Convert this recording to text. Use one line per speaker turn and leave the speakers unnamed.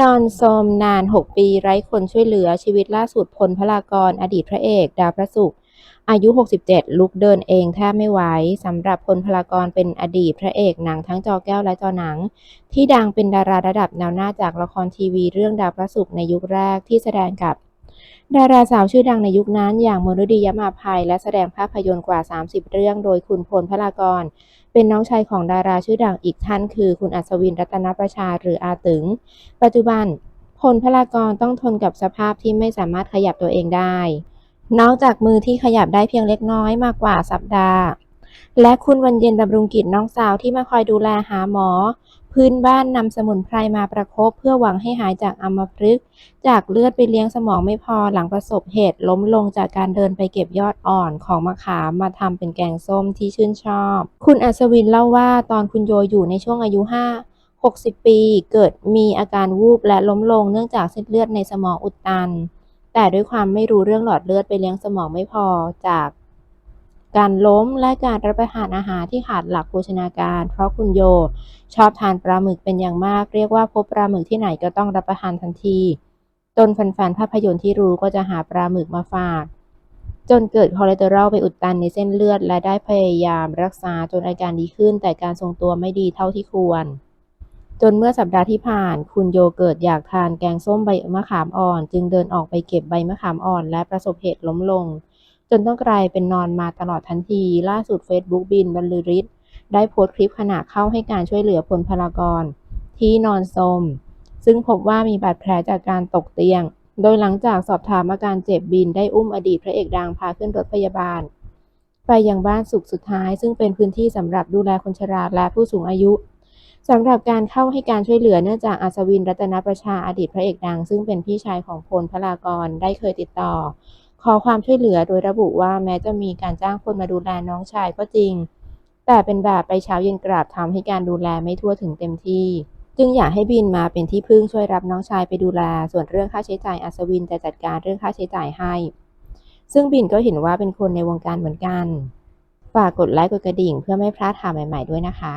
นอนซมนาน 6 ปีไร้คนช่วยเหลือชีวิตล่าสุดพลพลากร อดีตพระเอก ดาวพระศุกร์อายุ 67 ลุกเดินเองแทบไม่ไหวสำหรับพลพลากรเป็นอดีตพระเอกหนังทั้งจอแก้วและจอหนัง ที่ดังเป็นดาราระดับแนวหน้าจากละครทีวีเรื่องดาวพระศุกร์ในยุคแรกที่แสดงกับ ดาราสาวชื่อดังในยุคนั้น อย่างมนุดียมาภัย และแสดงภาพยนตร์กว่า 30 เรื่อง โดยคุณพลพลากร เป็นน้องชายของดาราชื่อดังอีกท่าน คือคุณอัศวินรัตนประชาหรืออาตึง ปัจจุบันพลพลากรต้องทนกับสภาพที่ไม่สามารถขยับตัวเองได้ นอกจากมือที่ขยับได้เพียงเล็กน้อยมากกว่าสัปดาห์ และคุณวันเย็นดำรุงกิจน้องสาวที่มาคอยดูแลหาหมอ พื้นบ้านนำสมุนไพรมาประคบเพื่อหวังให้หายจากอัมพฤกษ์จากเลือดไปเลี้ยงสมองไม่พอหลังประสบเหตุล้มลงจากการเดินไปเก็บยอดอ่อนของมะขามมาทำเป็นแกงส้มที่ชื่นชอบ คุณอัศวินเล่าว่าตอนคุณโยอยู่ในช่วงอายุ5 60 ปีเกิดมีอาการวูบและล้มลงเนื่องจากเส้นเลือดในสมองอุดตัน แต่ด้วยความไม่รู้เรื่องหลอดเลือดไปเลี้ยงสมองไม่พอจาก การล้มและการรับประทานอาหารที่ขาดหลักโภชนาการ เพราะคุณโย ชอบทานปลาหมึกเป็นอย่างมาก เรียกว่าพบปลาหมึกที่ไหนก็ต้องรับประทานทันทีจนแฟนๆภาพยนตร์ที่รู้ก็จะหาปลาหมึกมาฝาก จนเกิดคอเลสเตอรอลไปอุดตันในเส้นเลือด และได้พยายามรักษาจนอาการดีขึ้น แต่การทรงตัวไม่ดีเท่าที่ควร จนเมื่อสัปดาห์ที่ผ่าน คุณโยเกิดอยากทานแกงส้มใบมะขามอ่อน จึงเดินออกไปเก็บใบมะขามอ่อน และประสบเหตุล้มลง จนต้องกลายเป็นนอนมาตลอดทันที ล่าสุด Facebook บินบรรลือฤทธิ์ได้โพสต์คลิปขณะเข้าให้การช่วยเหลือพลพลากร ที่นอนสมซึ่งพบว่ามีบาดแผลจากการตกเตียง โดยหลังจากสอบถามอาการเจ็บบินได้อุ้มอดีตพระเอกดังพาขึ้นรถพยาบาล ไปยังบ้านสุขสุดท้าย ซึ่งเป็นพื้นที่สำหรับดูแลคนชราและผู้สูงอายุสำหรับการเข้าให้การช่วยเหลือเนื่องจากอัศวินรัตนประชาอดีตพระเอกดัง ซึ่งเป็นพี่ชายของพลพลากรได้เคยติดต่อ อความช่วยเหลือโดยระบุว่าแม้จะมีการจ้างคนมาดูแลน้องชายก็จริง แต่เป็นแบบไปเช้าเย็นกลับทำให้การดูแลไม่ทั่วถึงเต็มที่ จึงอยากให้บินมาเป็นที่พึ่งช่วยรับน้องชายไปดูแล ส่วนเรื่องค่าใช้จ่ายอัศวินจะจัดการเรื่องค่าใช้จ่ายให้ ซึ่งบินก็เห็นว่าเป็นคนในวงการเหมือนกัน ฝากกดไลค์กดกระดิ่งเพื่อไม่พลาดข่าวใหม่ ๆด้วยนะคะ